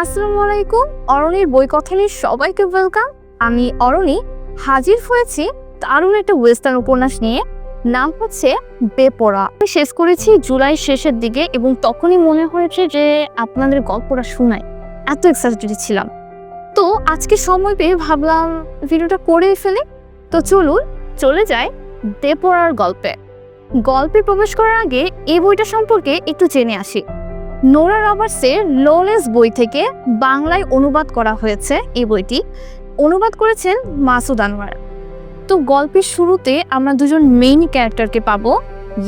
আসসালামু আলাইকুম, অরণির বই কথানে সবাইকে ওয়েলকাম আমি অরণি, হাজির হয়েছি দারুণ একটা ওয়েস্টার্ন উপন্যাস নিয়ে। নাম হচ্ছে বেপরা। আমি শেষ করেছি জুলাই শেষের দিকে এবং তখনই মনে হয়েছে যে আপনাদের গল্পটা শোনাই এত এক্সাইটেড ছিলাম। তো আজকে সময় পেয়ে ভাবলাম ভিডিওটা করে ফেলি। তো চলুন, চলে যাই বেপরার গল্পে। গল্পে প্রবেশ করার আগে এই বইটা সম্পর্কে একটু জেনে আসি। নোরা রবার্টসের লোলেস বই থেকে বাংলায় অনুবাদ করা হয়েছে এই বইটি। অনুবাদ করেছেন মাসুদ আনোয়ার। তো গল্পের শুরুতে আমরা দুজন মেইন ক্যারেক্টারকে পাবো।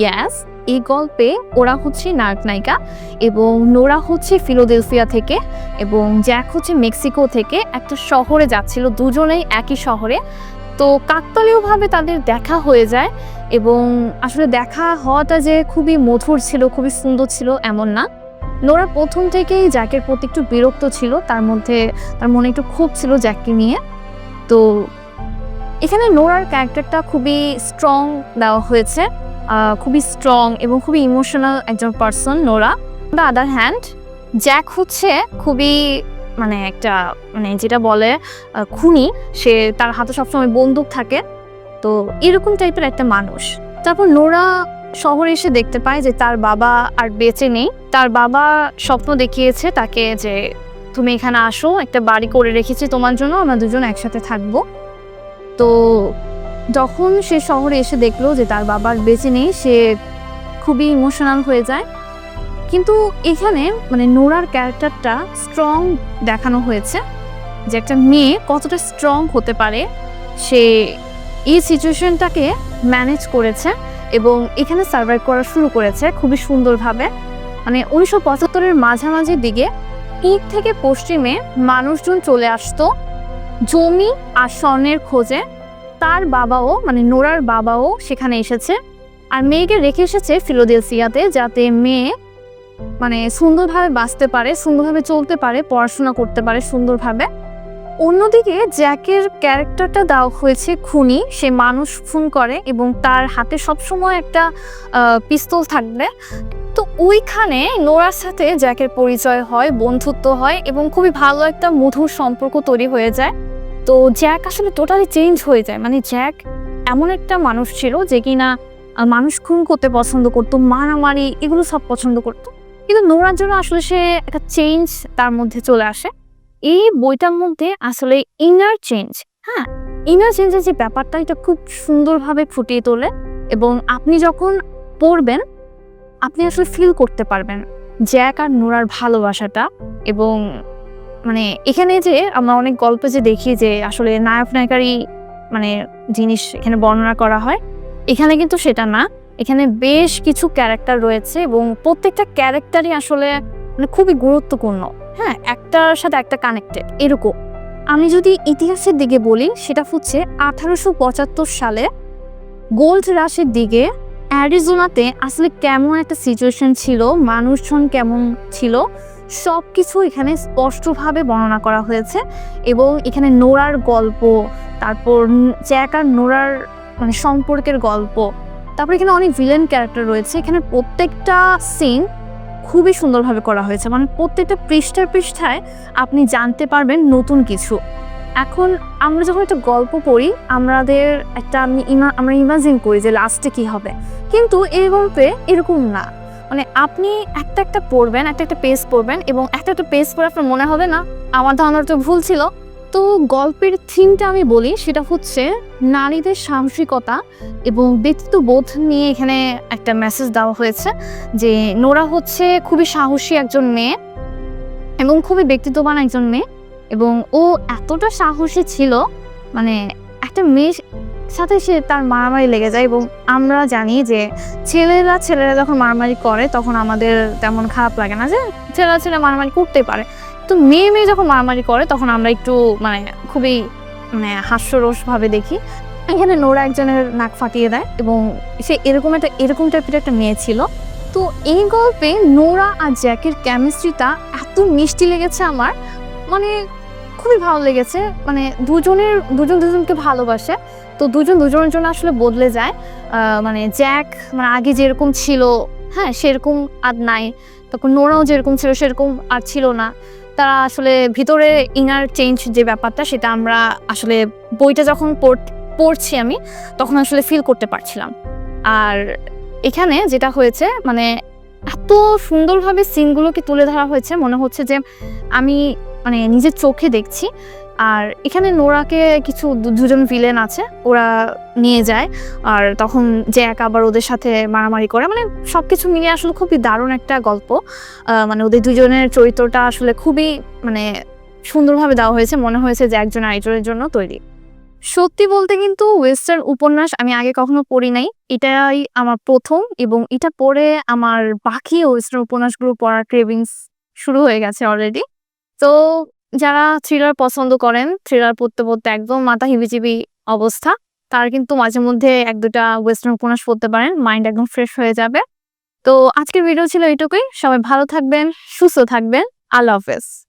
ইয়াস এই গল্পে ওরা হচ্ছে নায়ক নায়িকা এবং নোরা হচ্ছে ফিলোডেলফিয়া থেকে এবং জ্যাক হচ্ছে মেক্সিকো থেকে একটা শহরে যাচ্ছিল, দুজনেই একই শহরে। তো কাকতালীয়ভাবে তাদের দেখা হয়ে যায় এবং আসলে দেখা হওয়াটা যে খুবই মধুর ছিল, খুবই সুন্দর ছিল এমন না। নোরা প্রথম থেকেই জ্যাকের প্রতি একটু বিরক্ত ছিল, তার মধ্যে তার মনে একটু ক্ষোভ ছিল জ্যাককে নিয়ে। তো এখানে নোরার ক্যারেক্টারটা খুবই স্ট্রং দেওয়া হয়েছে। খুবই স্ট্রং এবং খুবই ইমোশনাল একজন person Nora. The other hand, Jack হচ্ছে খুবই মানে একটা মানে যেটা বলে খুনি। সে তার হাতে সবসময় বন্দুক থাকে। তো এরকম টাইপের একটা মানুষ। তারপর নোরা শহরে এসে দেখতে পায় যে তার বাবা আর বেঁচে নেই। তার বাবা স্বপ্ন দেখিয়েছে তাকে যে, তুমি এখানে আসো, একটা বাড়ি করে রেখেছি তোমার জন্য, আমরা দুজন একসাথে থাকব। তো যখন সে শহরে এসে দেখল যে তার বাবার বেঁচে নেই, সে খুবই ইমোশনাল হয়ে যায়। কিন্তু এখানে মানে নোরার ক্যারেক্টারটা স্ট্রং দেখানো হয়েছে। যে একটা মেয়ে কতটা স্ট্রং হতে পারে, সে এই সিচুয়েশনটাকে ম্যানেজ করেছে। এবং এখানে সার্ভাইভ করা শুরু করেছে খুবই সুন্দরভাবে। মানে উনিশশো পঁচাত্তরের মাঝামাঝি দিকে পূব থেকে পশ্চিমে মানুষজন চলে আসতো জমি আর স্বর্ণের খোঁজে। তার বাবাও মানে নোরার বাবাও সেখানে এসেছে। আর মেয়েকে রেখে এসেছে ফিলোডেলফিয়াতে যাতে মেয়ে মানে সুন্দরভাবে বাঁচতে পারে, সুন্দরভাবে চলতে পারে, পড়াশোনা করতে পারে সুন্দরভাবে। অন্যদিকে জ্যাকের ক্যারেক্টারটা দেওয়া হয়েছে খুনি। সে মানুষ খুন করে এবং তার হাতে সবসময় একটা পিস্তল থাকবে। তো ওইখানে নোরার সাথে জ্যাকের পরিচয় হয়, বন্ধুত্ব হয় এবং খুবই ভালো একটা মধুর সম্পর্ক তৈরি হয়ে যায়। তো জ্যাক আসলে টোটালি চেঞ্জ হয়ে যায়। মানে জ্যাক এমন একটা মানুষ ছিল যে কিনা মানুষ খুন করতে পছন্দ করতো, মারামারি এগুলো সব পছন্দ করতো। কিন্তু নোরার জন্য আসলে সে একটা চেঞ্জ তার মধ্যে চলে আসে। এই বইটার মধ্যে আসলে ইনার চেঞ্জ হ্যাঁ? ইনার চেঞ্জের যে ব্যাপারটা, এটা খুব সুন্দরভাবে ফুটিয়ে তোলে এবং আপনি যখন পড়বেন, আপনি আসলে ফিল করতে পারবেন জ্যাক আর নোরার ভালোবাসাটা এবং মানে এখানে যে আমরা অনেক গল্পে যে দেখি যে আসলে নায়ক নায়িকারই মানে জিনিস এখানে বর্ণনা করা হয়, এখানে কিন্তু সেটা না। এখানে বেশ কিছু ক্যারেক্টার রয়েছে এবং প্রত্যেকটা ক্যারেক্টারই আসলে মানে খুবই গুরুত্বপূর্ণ। হ্যাঁ একটার সাথে একটা কানেক্টেড এরকম। আমি যদি ইতিহাসের দিকে বলি, সেটা হচ্ছে আঠারোশো পঁচাত্তর সালে গোল্ড রাশের দিকে অ্যারিজোনাতে আসলে কেমন একটা সিচুয়েশন ছিল, মানুষজন কেমন ছিল সব কিছু এখানে স্পষ্টভাবে বর্ণনা করা হয়েছে। এবং এখানে নোরার গল্প, তারপর জ্যাক আর নোরার মানে সম্পর্কের গল্প, তারপর এখানে অনেক ভিলেন ক্যারেক্টার রয়েছে। এখানে প্রত্যেকটা সিন খুবই সুন্দরভাবে করা হয়েছে। মানে প্রত্যেকটা পৃষ্ঠার পৃষ্ঠায় আপনি জানতে পারবেন নতুন কিছু। এখন আমরা যখন একটা গল্প পড়ি, আমাদের একটা আমি আমরা ইমাজিন করি যে লাস্টে কি হবে। কিন্তু এই গল্পে এরকম না। মানে আপনি একটা একটা পড়বেন, একটা একটা পেজ পড়বেন এবং একটা একটা পেজ পড়ে আপনার মনে হবে না, আমার ধারণাটা তো ভুল ছিল। তো গল্পের থিমটা আমি বলি, সেটা হচ্ছে নারীদের সাহসিকতা এবং ব্যক্তিত্ববোধ নিয়ে এখানে একটা মেসেজ দেওয়া হয়েছে যে নোরা হচ্ছে খুবই সাহসী একজন মেয়ে এবং খুবই ব্যক্তিত্ববান একজন মেয়ে এবং ও এতটা সাহসী ছিল মানে একটা মেয়ের সাথে সে তার মারামারি লেগে যায় এবং আমরা জানি যে ছেলেরা ছেলেরা যখন মারামারি করে তখন আমাদের তেমন খারাপ লাগে না যে ছেলেরা ছেলে মারামারি করতে পারে। তো মেয়ে মেয়ে যখন মারামারি করে, তখন আমরা একটু মানে খুবই মানে হাস্যরসভাবে দেখি। এখানে নোরা একজনের নাক ফাটিয়ে দেয় এবং সে এরকম একটা, এরকম টাইপের একটা মেয়ে ছিল। তো এই গল্পে নোরা আর জ্যাকের কেমিস্ট্রিটা এত মিষ্টি লেগেছে আমার। মানে খুবই ভালো লেগেছে। মানে দুজনের, দুজন দুজনকে ভালোবাসে। তো দুজন দুজনের জন্য আসলে বদলে যায়। মানে জ্যাক মানে আগে যেরকম ছিল হ্যাঁ সেরকম আর নাই। তখন নোরাও যেরকম ছিল, সেরকম আর ছিল না। তারা আসলে ভিতরে ইনার চেঞ্জ যে ব্যাপারটা সেটা আমরা আসলে বইটা যখন পড়- পড়ছি আমি, তখন আসলে ফিল করতে পারছিলাম। আর এখানে যেটা হয়েছে মানে এত সুন্দরভাবে সিনগুলোকে তুলে ধরা হয়েছে, মনে হচ্ছে যে আমি মানে নিজের চোখে দেখছি। আর এখানে নোরাকে কিছু দুজন ভিলেন আছে, ওরা নিয়ে যায়। আর তখন জ্যাক আবার ওদের সাথে মারামারি করে। মানে সব কিছু মিলিয়ে আসলে খুবই দারুণ একটা গল্প। মানে ওদের দুজনের চরিত্রটা আসলে খুবই মানে সুন্দরভাবে দেওয়া হয়েছে। মনে হয়েছে যে একজন আরেকজনের জন্য তৈরি। সত্যি বলতে কিন্তু ওয়েস্টার্ন উপন্যাস আমি আগে কখনো পড়ি নাই। এটাই আমার প্রথম এবং এটা পড়ে আমার বাকি ওয়েস্টার্ন উপন্যাসগুলো পড়ার ক্রেভিংস শুরু হয়ে গেছে অলরেডি তো যারা থ্রিলার পছন্দ করেন থ্রিলার পড়তে পড়তে একদম মাথা হিবিজিবি অবস্থা, তারা কিন্তু মাঝে মধ্যে এক দুটা ওয়েস্টার্ন উপন্যাস পড়তে পারেন মাইন্ড একদম ফ্রেশ হয়ে যাবে। তো আজকের ভিডিও ছিল এইটুকুই, সবাই ভালো থাকবেন, সুস্থ থাকবেন, আল্লাহ হাফেজ।